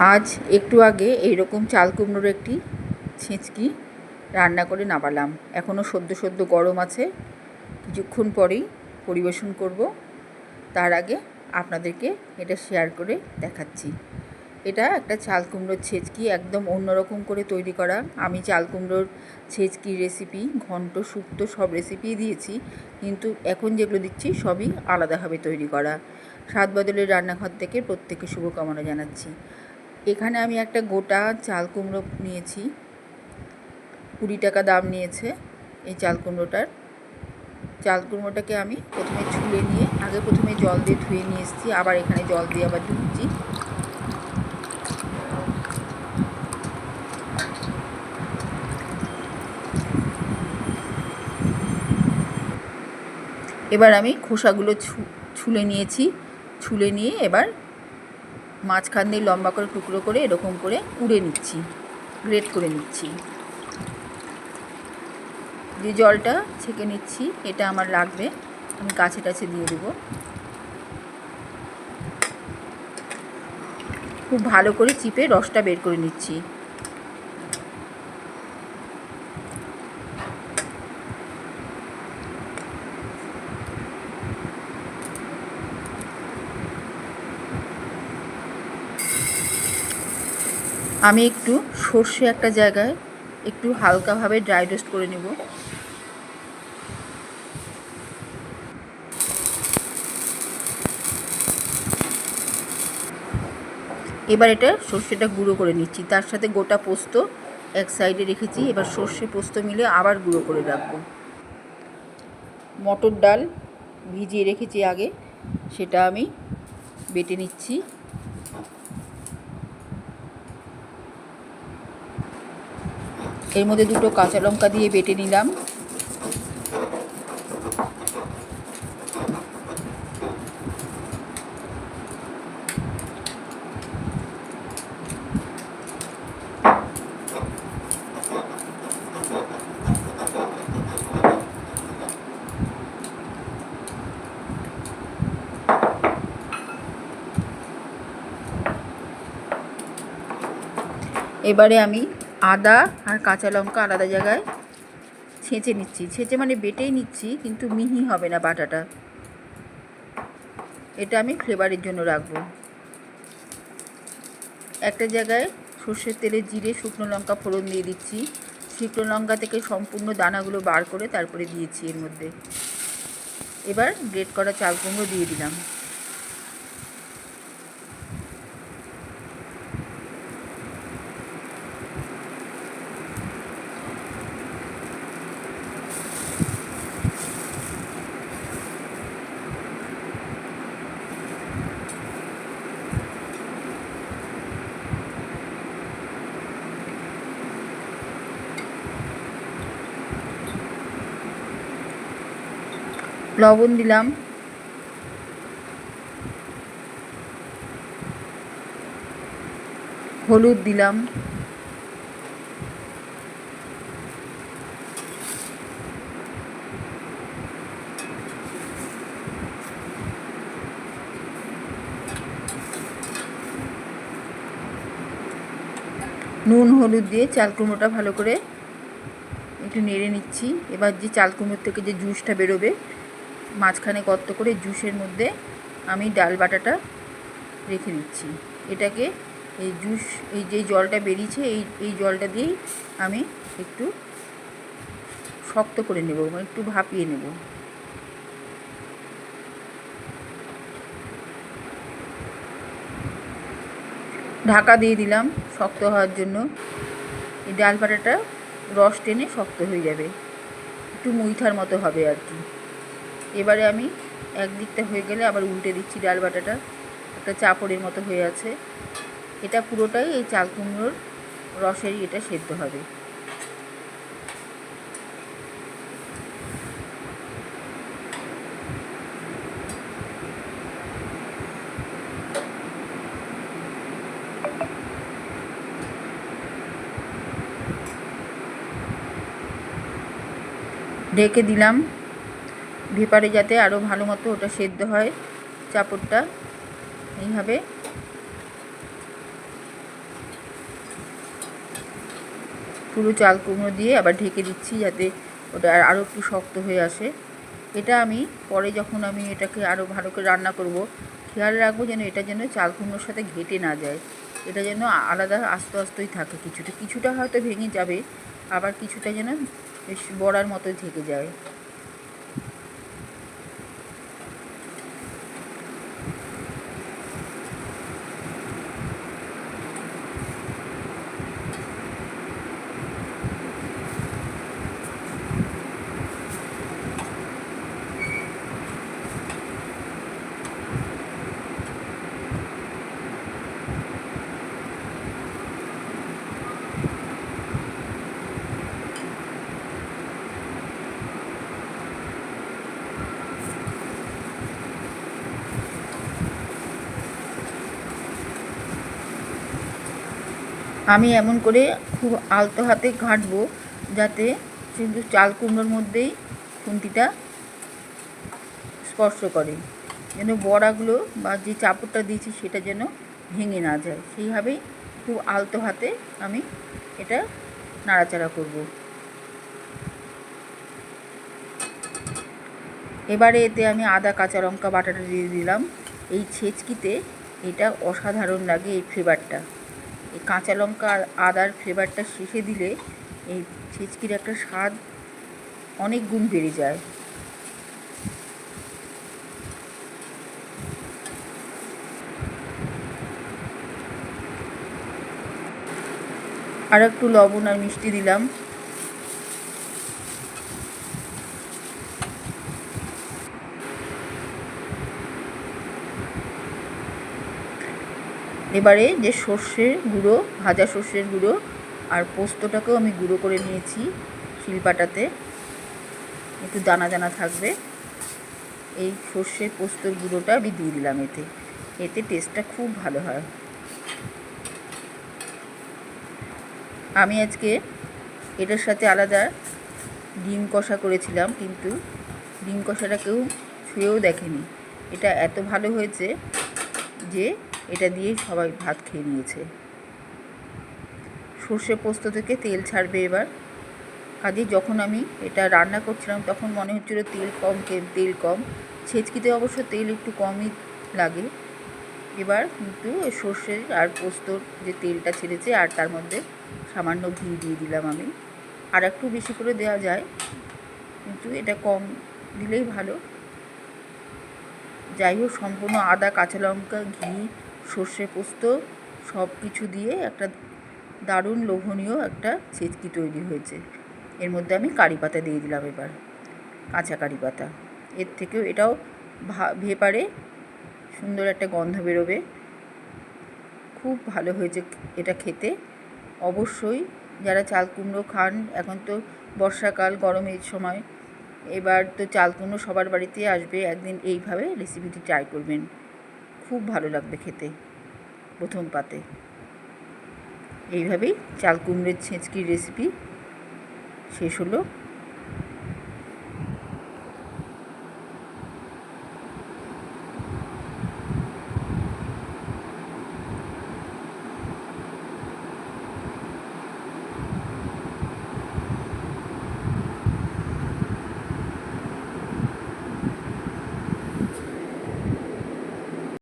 আজ একটু আগে এইরকম চাল কুমড়োর একটি ছেঁচকি রান্না করে নামালাম। এখনও সদ্য সদ্য গরম আছে। কিছুক্ষণ পরেই পরিবেশন করব। তার আগে আপনাদেরকে এটা শেয়ার করে দেখাচ্ছি। এটা একটা চাল কুমড়োর ছেঁচকি, একদম অন্যরকম করে তৈরি করা। আমি চাল কুমড়োর ছেচকি রেসিপি ঘন্ট শুক্তো সব রেসিপিই দিয়েছি। কিন্তু এখন যেগুলো দিচ্ছি, সবই আলাদাভাবে তৈরি করা। স্বাদ বদলের রান্নাঘর থেকে প্রত্যেকে শুভকামনা জানাচ্ছি। এখানে আমি একটা গোটা চাল কুমড়ো নিয়েছি। কুড়ি টাকা দাম নিয়েছে এই চাল কুমড়োটার। চাল কুমড়োটাকে আমি প্রথমে ছুলে নিয়ে, আগে প্রথমে জল দিয়ে ধুয়ে নিয়ে এসেছি, আবার এখানে জল দিয়ে আবার ধুচ্ছি। এবার আমি খোসাগুলো ছুলে নিয়েছি। ছুলে নিয়ে এবার মাঝখান দিয়ে লম্বা করে টুকরো করে এরকম করে উড়ে নিচ্ছি, গ্রেট করে নিচ্ছি। যে জলটা ছেঁকে নিচ্ছি, এটা আমার লাগবে, আমি কাছে কাছে দিয়ে দেবো। খুব ভালো করে চিপে রসটা বের করে নিচ্ছি। আমি একটু সর্ষে একটা জায়গায় একটু হালকাভাবে ড্রাই রোস্ট করে নেব। এবার এটা সর্ষেটা গুঁড়ো করে নিচ্ছি। তার সাথে গোটা পোস্ত এক সাইডে রেখেছি। এবার সর্ষে পোস্ত মিলে আবার গুঁড়ো করে রাখব। মটর ডাল ভিজিয়ে রেখেছি আগে। সেটা আমি বেটে নিচ্ছি। এর মধ্যে দুটো কাঁচা লঙ্কা দিয়ে বেটে নিলাম। এবারে আমি আদা আর কাঁচা লঙ্কা আলাদা জায়গায় ছেঁচে নিচ্ছি। ছেঁচে মানে বেটেই নিচ্ছি, কিন্তু মিহি হবে না বাটাটা। এটা আমি ফ্লেভারের জন্য রাখব। একটা জায়গায় সর্ষের তেলে জিরে, শুকনো লঙ্কা ফোড়ন দিয়ে দিচ্ছি। শুকনো লঙ্কা থেকে সম্পূর্ণ দানাগুলো বার করে তারপরে দিয়েছি এর মধ্যে। এবার গ্রেট করা চাল কুমড়ো দিয়ে দিলাম। লবণ দিলাম। হলুদ দিলাম। নুন, হলুদ দিয়ে চাল কুমড়োটা ভালো করে একটু নেড়ে নিচ্ছি। এবার যে চাল কুমড়োর থেকে যে জুসটা বেরোবে মাঝখানে গর্ত করে জুসের মধ্যে আমি ডাল বাটাটা রেখে দিচ্ছি। এটাকে এই জুস, এই যে জলটা বেরিয়েছে, এই এই জলটা দিয়েই আমি একটু শক্ত করে নেব মানে একটু ভাপিয়ে নেব। ঢাকা দিয়ে দিলাম শক্ত হওয়ার জন্য। এই ডাল রস টেনে শক্ত হয়ে যাবে। একটু মুইঠার মতো হবে আর কি। এবারে আমি একদিকটা হয়ে গেলে আবার উল্টে দিচ্ছি ডাল বাটাটা। একটা চাপড়ের মতো হয়ে আছে। এটা পুরোটাই এই চাল কুমড়োর রসেরই এটা সেদ্ধ হবে। ঢেকে দিলাম। ভেপারে যাতে আরও ভালো মতো ওটা সেদ্ধ হয়, চাপড়টা। এইভাবে। পুরো চাল কুমড়ো দিয়ে আবার ঢেকে দিচ্ছি যাতে ওটা আরও একটু শক্ত হয়ে আসে। এটা আমি পরে যখন আমি এটাকে আরও ভালো করে রান্না করব, খেয়াল রাখব যেন এটা যেন চাল কুমড়োর সাথে ঘেটে না যায়। এটা যেন আলাদা আস্তে আস্তেই থাকে কিছুটা। কিছুটা হয়তো ভেঙে যাবে, আবার কিছুটা যেন বেশ বড়ার মতো থেকে যায়। আমি এমন করে খুব আলতো হাতে ঘাঁটবো যাতে শুধু চাল কুমড়োর মধ্যেই খুন্তিটা স্পর্শ করে। যেন বড়াগুলো বা যে চাপড়টা দিয়েছি সেটা যেন ভেঙে না যায়। সেইভাবেই খুব আলতো হাতে আমি এটা নাড়াচাড়া করব। এবারে এতে আমি আদা, কাঁচা লঙ্কা, বাটাটা দিয়ে দিলাম। এই ছেচকিতে এটা অসাধারণ লাগে এই ফ্লেভারটা এই কাঁচা লঙ্কা আর আদার ফ্লেভারটা শেষে দিলে এই ছেচকির একটা স্বাদ অনেক গুণ বেড়ে যায়। আর একটু লবণ আর মিষ্টি দিলাম। এবারে যে সর্ষের গুঁড়ো, ভাজা সর্ষের গুঁড়ো আর পোস্তটাকেও আমি গুঁড়ো করে নিয়েছি শিলপাটাতে। একটু দানা দানা থাকবে। এই সর্ষের পোস্তর গুঁড়োটা আমি দিয়ে দিলাম এতে। এতে টেস্টটা খুব ভালো হয়। আমি আজকে এটার সাথে আলাদা ডিম কষা করেছিলাম, কিন্তু ডিম কষাটা কেউ ছুঁয়েও দেখেনি। এটা এত ভালো হয়েছে যে এটা দিয়েই সবাই ভাত খেয়ে নিয়েছে। সর্ষে পোস্ত থেকে তেল ছাড়বে এবার। কাজে যখন আমি এটা রান্না করছিলাম, তখন মনে হচ্ছিল তেল কম তেল কম। ছেচকিতে অবশ্য তেল একটু কমই লাগে। এবার কিন্তু সর্ষের আর পোস্তর যে তেলটা ছেড়েছে, আর তার মধ্যে সামান্য ঘি দিয়ে দিলাম আমি। আর একটু বেশি করে দেওয়া যায়, কিন্তু এটা কম দিলেই ভালো। যাই হোক, সম্পূর্ণ আদা, কাঁচা লঙ্কা, ঘি সর্ষে পোস্ত সব কিছু দিয়ে একটা দারুণ লোভনীয় একটা ছেচকি তৈরি হয়েছে। এর মধ্যে আমি কারি পাতা দিয়ে দিলাম এবার, কাঁচা কারি পাতা। এর থেকেও এটাও ভা, ভেপারে সুন্দর একটা গন্ধ বেরোবে। খুব ভালো হয়েছে এটা খেতে। অবশ্যই যারা চাল কুমড়ো খান, এখন তো বর্ষাকাল গরমের সময়, এবার তো চাল কুমড়ো সবার বাড়িতে আসবে, একদিন এইভাবে রেসিপিটি ট্রাই করবেন। খুব ভালো লাগবে খেতে প্রথম পাতে। এইভাবেই চাল কুমড়োর ছেঁচকির রেসিপি শেষ হলো।